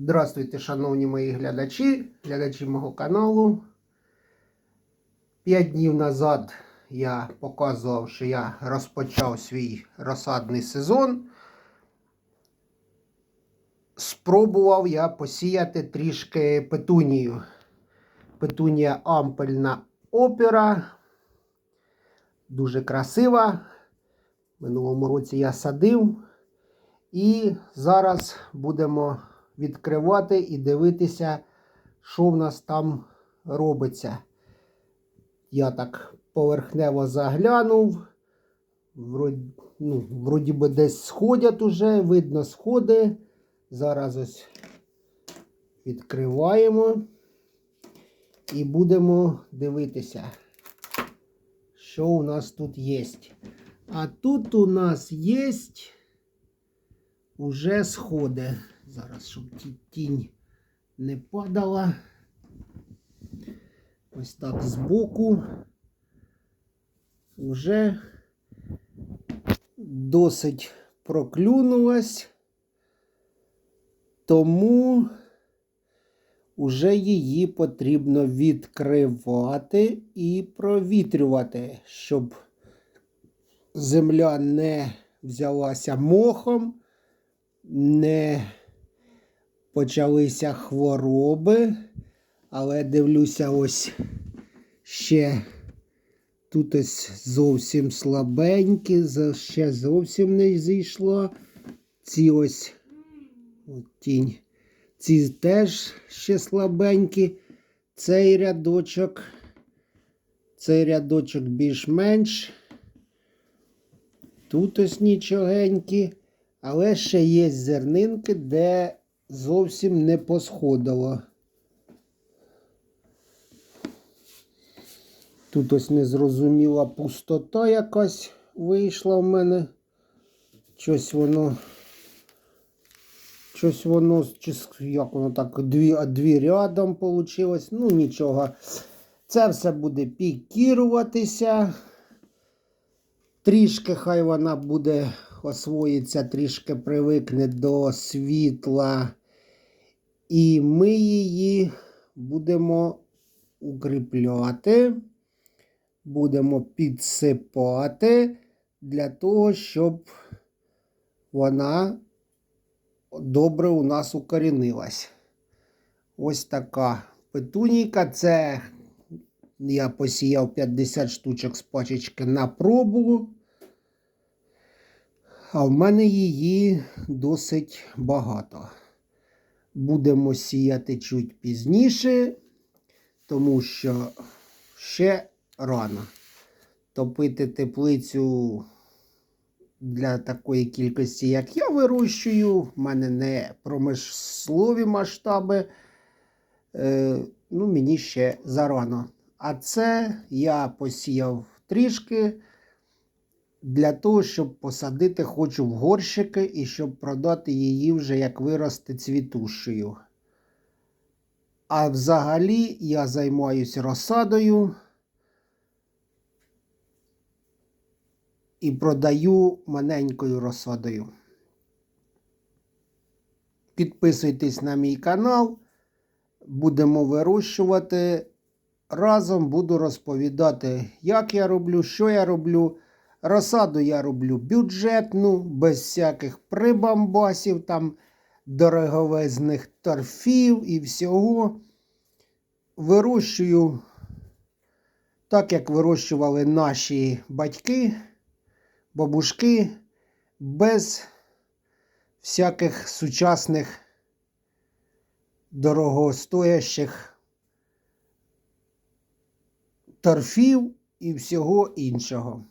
Здравствуйте, шановні мої глядачі, глядачі мого каналу. П'ять днів назад я показував, що я розпочав свій розсадний сезон. Спробував я посіяти трішки петунію. Петунія ампельна опера. Дуже красива. Минулому році я садив. І зараз будемо відкривати і дивитися, що в нас там робиться. Я так поверхнево заглянув. Вроді, ну, би десь сходять уже, видно сходи. Зараз ось відкриваємо і будемо дивитися, що у нас тут є. А тут у нас є уже сходи. Зараз, щоб ті- тінь не падала. Ось так збоку. Вже досить проклюнулась, тому вже її потрібно відкривати і провітрювати, щоб земля не взялася мохом, не почалися хвороби, але дивлюся, ось ще тут ось зовсім слабенькі, ще зовсім не зійшло. Ці ось тінь. Ці теж ще слабенькі. Цей рядочок, цей рядочок більш-менш. Тут ось нічогенькі, але ще є зернинки, де зовсім не посходило. Тут ось незрозуміла пустота якась вийшла в мене. Щось воно. Щось воно, як воно так, дві, дві рядом вийшло. Ну нічого. Це все буде пікіруватися. Трішки хай вона буде освоїться, трішки привикне до світла. І ми її будемо укріпляти, будемо підсипати для того, щоб вона добре у нас укорінилась. Ось така петунійка. Це я посіяв 50 штучок з пачечки на пробу. А в мене її досить багато. Будемо сіяти чуть пізніше, тому що ще рано. Топити теплицю для такої кількості, як я вирощую, в мене не промислові масштаби. Е, ну, мені ще зарано. А це я посіяв трішки для того, щоб посадити хочу в горщики і щоб продати її вже як виросте цвітущою. А взагалі я займаюся розсадою і продаю маленькою розсадою. Підписуйтесь на мій канал, будемо вирощувати. Разом буду розповідати, як я роблю, що я роблю. Розсаду я роблю бюджетну, без всяких прибамбасів, там дороговезних торфів і всього. Вирощую так, як вирощували наші батьки, бабушки, без всяких сучасних дорогостоящих торфів і всього іншого.